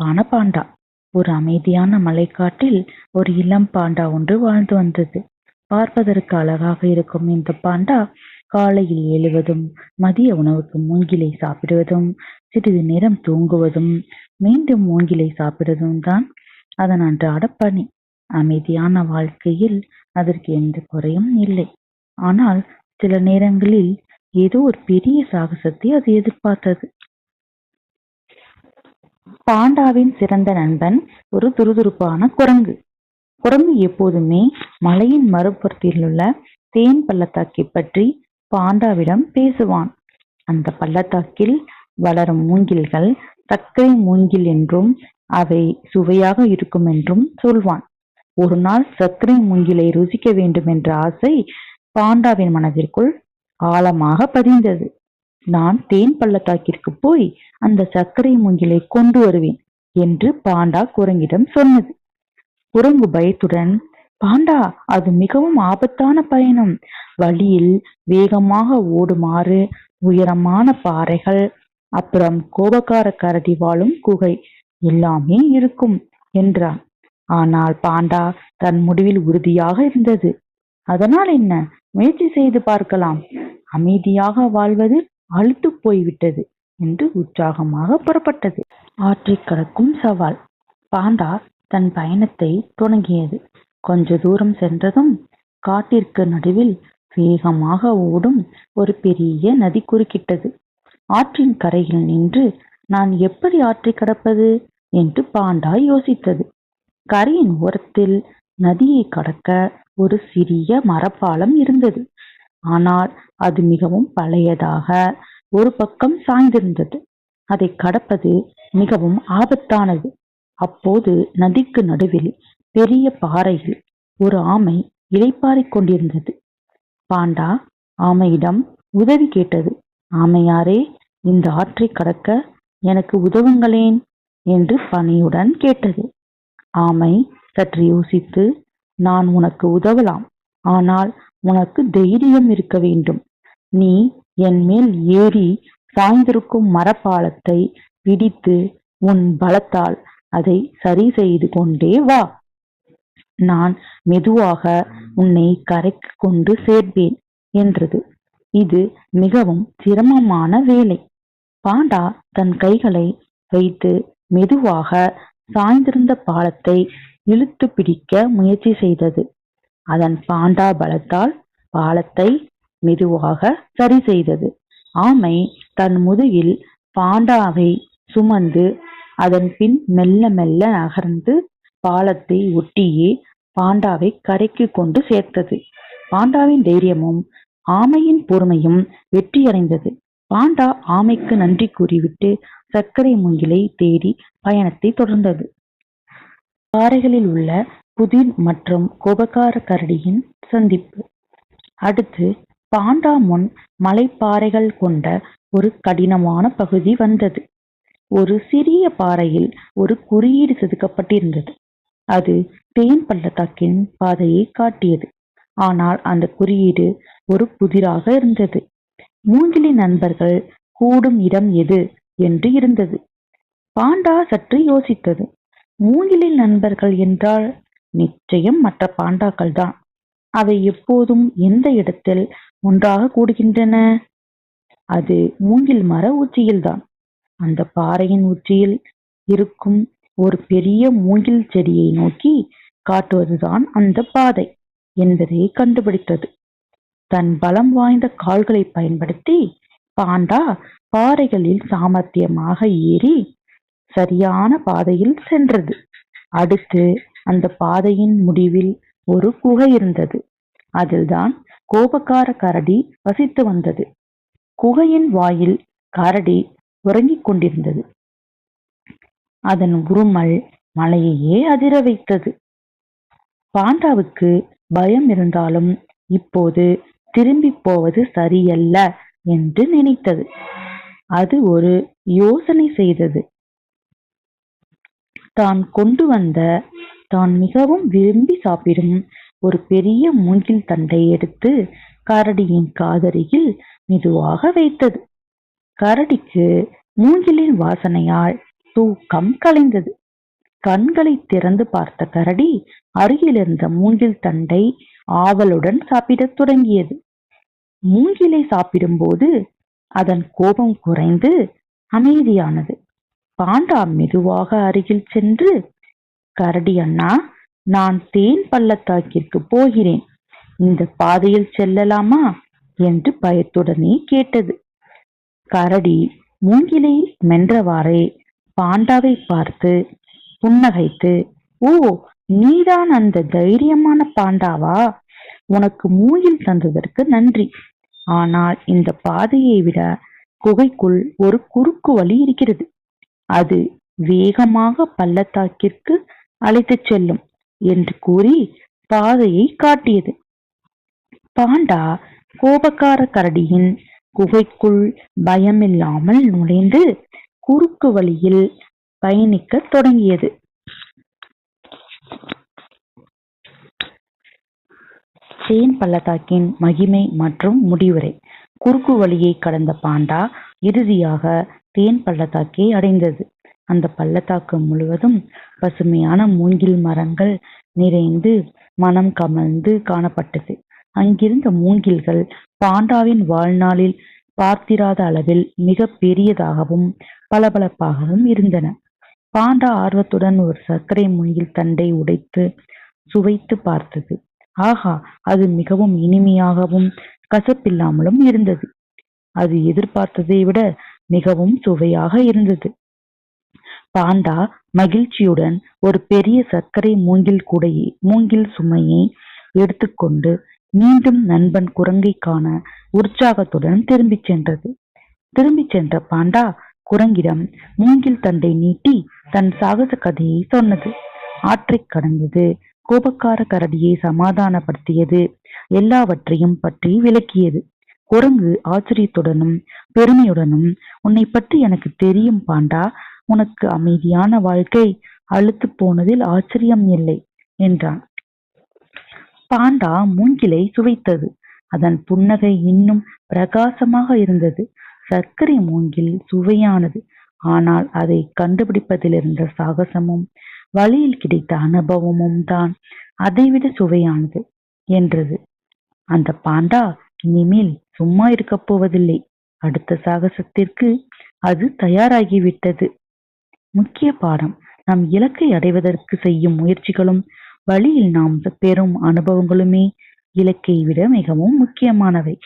சிறப்பான பாண்டா ஒரு அமைதியான மலைக்காட்டில் ஒரு இளம் பாண்டா ஒன்று வாழ்ந்து வந்தது. பார்ப்பதற்கு அழகாக இருக்கும் இந்த பாண்டா காலையில் எழுவதும் மதிய உணவுக்கு மூங்கிலை சாப்பிடுவதும் சிறிது நேரம் தூங்குவதும் மீண்டும் மூங்கிலை சாப்பிடுவதும் தான் அதன் அன்றாட பணி அமைதியான வாழ்க்கையில் அதற்கு எந்த குறையும் இல்லை. ஆனால் சில நேரங்களில் ஏதோ ஒரு பெரிய சாகசத்தை அது எதிர்பார்த்தது. பாண்டாவின் சிறந்த நண்பன் ஒரு துருதுருப்பான குரங்கு. குரங்கு எப்போதுமே மலையின் மறுபுறத்தில் உள்ள தேன் பள்ளத்தாக்கை பற்றி பாண்டாவிடம் பேசுவான். அந்த பள்ளத்தாக்கில் வளரும் மூங்கில்கள் சர்க்கரை மூங்கில் என்றும் அவை சுவையாக இருக்கும் என்றும் சொல்வான். ஒரு நாள் சர்க்கரை மூங்கிலை ருசிக்க வேண்டும் என்ற ஆசை பாண்டாவின் மனதிற்குள் ஆழமாக பதிந்தது. நான் தேன் பள்ளத்தாக்கிற்கு போய் அந்த சர்க்கரை மூங்கிலை கொண்டு வருவேன் என்று பாண்டா குரங்கிடம் சொன்னது. குரங்கு பயத்துடன் பாண்டா அது மிகவும் ஆபத்தான பயணம். வழியில் வேகமாக ஓடுமாறு உயரமான பாறைகள் அப்புறம் கோபக்கார கரடி வாழும் குகை எல்லாமே இருக்கும் என்றான். ஆனால் பாண்டா தன் முடிவில் உறுதியாக இருந்தது. அதனால் என்ன? முயற்சி செய்து பார்க்கலாம். அமைதியாக வாழ்வது அழுத்து போய்விட்டது என்று உற்சாகமாக புறப்பட்டது. ஆற்றை கடக்கும் சவால். பாண்டா தன் பயணத்தை தொடங்கியது. கொஞ்ச தூரம் சென்றதும் காட்டிற்கு நடுவில் வேகமாக ஓடும் ஒரு பெரிய நதி குறுக்கிட்டது. ஆற்றின் கரையில் நின்று நான் எப்படி ஆற்றை கடப்பது? என்று பாண்டா யோசித்தது. கரையின் ஓரத்தில் நதியை கடக்க ஒரு சிறிய மரப்பாலம் இருந்தது. ஆனால் அது மிகவும் பழையதாக. ஒரு பக்கம் சாய்ந்திருந்தது. அதை கடப்பது மிகவும் ஆபத்தானது. அப்போது நதிக்கு நடுவில் பெரிய பாறையில் ஒரு ஆமை இளைப்பாறிக் கொண்டிருந்தது. பாண்டா ஆமையிடம் உதவி கேட்டது. ஆமையாரே இந்த ஆற்றை கடக்க எனக்கு உதவுங்களேன் என்று பணியுடன் கேட்டது. ஆமை சற்று யோசித்து நான் உனக்கு உதவலாம். ஆனால் உனக்கு தைரியம் இருக்க வேண்டும். நீ என் மேல் ஏறி சாய்ந்திருக்கும் மரப்பாலத்தை பிடித்து உன் பலத்தால் அதை சரி செய்து கொண்டே வா. நான் மெதுவாக உன்னை கரைக்கு கொண்டு சேர்ப்பேன் என்றது. இது மிகவும் சிரமமான வேலை. பாண்டா தன் கைகளை வைத்து மெதுவாக சாய்ந்திருந்த பாலத்தை இழுத்து பிடிக்க முயற்சி செய்தது. அதன் பாண்டா பலத்தால் பாலத்தை மெதுவாக சரி செய்தது. ஆமை தன் முதுகில் பாண்டாவை சுமந்து அதன் பின் மெல்ல மெல்ல நகர்ந்து பாலத்தை ஒட்டியே பாண்டாவை கரைக்கு கொண்டு சேர்த்தது. பாண்டாவின் தைரியமும் ஆமையின் பொறுமையும் வெற்றியடைந்தது. பாண்டா ஆமைக்கு நன்றி கூறிவிட்டு சர்க்கரை முங்கிலை தேடி பயணத்தை தொடர்ந்தது. பாறைகளில் உள்ள புதிர் மற்றும் கோபக்கார கரடியின் சந்திப்பு. அடுத்து பாண்டா முன் மலைப்பாறைகள் கொண்ட ஒரு கடினமான பகுதி வந்தது. ஒரு சிறிய பாறையில் ஒரு குறியீடு செதுக்கப்பட்டிருந்தது. அது தேன் பள்ளத்தாக்கின் பாதையை காட்டியது. ஆனால் அந்த குறியீடு ஒரு புதிராக இருந்தது. மூங்கிலி நண்பர்கள் கூடும் இடம் எது என்று இருந்தது. பாண்டா சற்று யோசித்தது. மூங்கிலின் நண்பர்கள் என்றால் நிச்சயம் மற்ற பாண்டாக்கள் தான். அவை எப்போதும் எந்த இடத்தில் ஒன்றாக கூடுகின்றன? அது மூங்கில் மர உச்சியில்தான் அந்த பாறையின் உச்சியில் இருக்கும் ஒரு பெரிய மூங்கில் செடியை நோக்கி காட்டுவதுதான் அந்த பாதை என்பதை கண்டுபிடித்தது. தன் பலம் வாய்ந்த கால்களை பயன்படுத்தி பாண்டா பாறைகளில் சாமர்த்தியமாக ஏறி சரியான பாதையில் சென்றது. அடுத்து அந்த பாதையின் முடிவில் ஒரு குகை இருந்தது. அதில்தான் கோபக்கார கரடி வசித்து வந்தது. குகையின் வாயில் கரடி உறங்கிக் கொண்டிருந்தது. அதன் உருமல் மலையையே அதிர வைத்தது. பாண்டாவுக்கு பயம் இருந்தாலும் இப்போது திரும்பி போவது சரியல்ல என்று நினைத்தது. அது ஒரு யோசனை செய்தது. தான் கொண்டு வந்த தான் மிகவும் விரும்பி சாப்பிடும் ஒரு பெரிய மூங்கில் தண்டை எடுத்து கரடியின் காதருகில் மெதுவாக வைத்தது. கரடிக்கு மூங்கிலின் வாசனையால் தூக்கம் கலைந்தது. கண்களை திறந்து பார்த்த கரடி அருகிலிருந்த மூங்கில் தண்டை ஆவலுடன் சாப்பிடத் தொடங்கியது. மூங்கிலை சாப்பிடும்போது அதன் கோபம் குறைந்து அமைதியானது. பாண்டா மெதுவாக அருகில் சென்று கரடி அண்ணா நான் தேன் பள்ளத்தாக்கிற்கு போகிறேன். இந்த பாதையில் செல்லலாமா? என்று பயத்துடனே கேட்டது. கரடி மூங்கிலை மென்றவாறே பாண்டாவை பார்த்து புன்னகைத்து ஓ நீதான் அந்த தைரியமான பாண்டாவா? உனக்கு மூங்கில் தந்ததற்கு நன்றி. ஆனால் இந்த பாதையை விட குகைக்குள் ஒரு குறுக்கு வழி இருக்கிறது. அது வேகமாக பள்ளத்தாக்கிற்கு அழைத்துச் செல்லும் என்று கூறி பாதையை காட்டியது. பாண்டா கோபக்கார கரடியின் குகைக்குள் பயமில்லாமல் நுழைந்து குறுக்கு வழியில் பயணிக்கத் தொடங்கியது. தேன் பள்ளத்தாக்கின் மகிமை மற்றும் முடிவுரை. குறுக்கு வழியை கடந்த பாண்டா இறுதியாக தேன் பள்ளத்தாக்கை அடைந்தது. அந்த பள்ளத்தாக்கு முழுவதும் பசுமையான மூங்கில் மரங்கள் நிறைந்து மனம் கமழ்ந்து காணப்பட்டது. அங்கிருந்த மூங்கில்கள் பாண்டாவின் வாழ்நாளில் பார்த்திராத அளவில் மிக பெரியதாகவும் பளபளப்பாகவும் இருந்தன. பாண்டா ஆர்வத்துடன் ஒரு சர்க்கரை மூங்கில் தண்டை உடைத்து சுவைத்து பார்த்தது. ஆஹா அது மிகவும் இனிமையாகவும் கசப்பில்லாமலும் இருந்தது. அது எதிர்பார்த்ததை விட மிகவும் சுவையாக இருந்தது. பாண்டா மகிழ்ச்சியுடன் ஒரு பெரிய சர்க்கரை மூங்கில் கூடையை மூங்கில் சுமையை எடுத்துக்கொண்டு மீண்டும் நண்பன் குரங்கை காண உற்சாகத்துடன் திரும்பிச் சென்றது. திரும்பிச் சென்ற பாண்டா குரங்கிடம் மூங்கில் தண்டை நீட்டி தன் சாகச கதையை சொன்னது. ஆற்றைக் கடந்தது கோபக்கார கரடியை சமாதானப்படுத்தியது எல்லாவற்றையும் பற்றி விளக்கியது. குரங்கு ஆச்சரியத்துடனும் பெருமையுடனும் உன்னை பற்றி எனக்கு தெரியும் பாண்டா உனக்கு அமைதியான வாழ்க்கை அழுத்து போனதில் ஆச்சரியம் இல்லை என்றான். பாண்டா மூங்கிலை சுவைத்தது. அதன் புன்னகை இன்னும் பிரகாசமாக இருந்தது. சர்க்கரை மூங்கில் சுவையானது. ஆனால் அதை கண்டுபிடிப்பதில் இருந்த சாகசமும் வழியில் கிடைத்த அனுபவமும் தான் அதைவிட சுவையானது என்றது. அந்த பாண்டா இனிமேல் சும்மா இருக்கப் போவதில்லை. அடுத்த சாகசத்திற்கு அது தயாராகிவிட்டது. முக்கிய பாடம். நம் இலக்கை அடைவதற்கு செய்யும் முயற்சிகளும் வழியில் நாம் பெறும் அனுபவங்களுமே இலக்கை விட மிகவும் முக்கியமானவை.